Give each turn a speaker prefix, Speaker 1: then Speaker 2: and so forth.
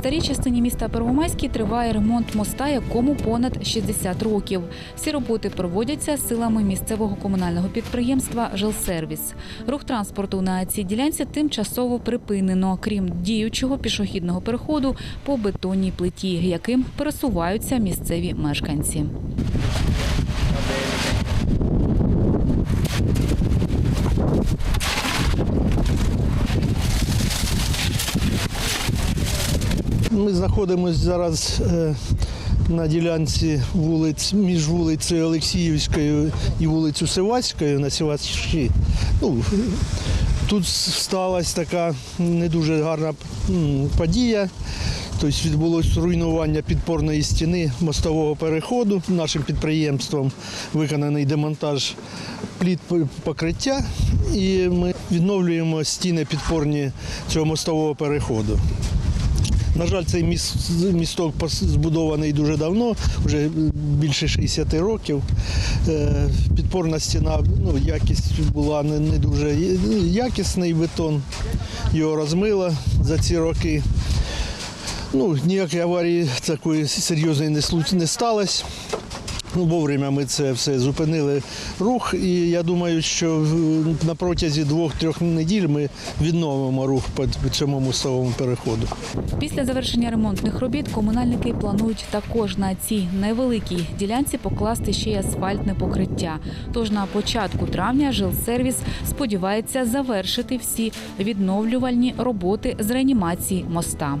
Speaker 1: старій частині міста Первомайський триває ремонт моста, якому понад 60 років. Всі роботи проводяться силами місцевого комунального підприємства «Жилсервіс». Рух транспорту на цій ділянці тимчасово припинено, крім діючого пішохідного переходу по бетонній плиті, яким пересуваються місцеві мешканці.
Speaker 2: Ми знаходимося зараз е, на ділянці вулиць між вулицею Олексіївською і вулицею Сивацькою на Сивацькій. Ну, тут сталася така не дуже гарна подія. Тобто відбулося руйнування підпорної стіни мостового переходу. Нашим підприємством виконаний демонтаж пліт покриття, і ми відновлюємо стіни підпорні цього мостового переходу. На жаль, цей місток збудований дуже давно, вже більше 60 років. Е, Підпорна стіна, ну, якість була не, не дуже якісний бетон, його розмило за ці роки. Ну, ніякої аварії такої серйозної не сталося. Ну, вовремя ми це все зупинили рух, і я думаю, що на протязі двох-трьох неділь ми відновимо рух по цьому мостовому переходу.
Speaker 1: Після завершення ремонтних робіт комунальники планують також на цій невеликій ділянці покласти ще й асфальтне покриття. Тож на початку травня жилсервіс сподівається завершити всі відновлювальні роботи з реанімації моста.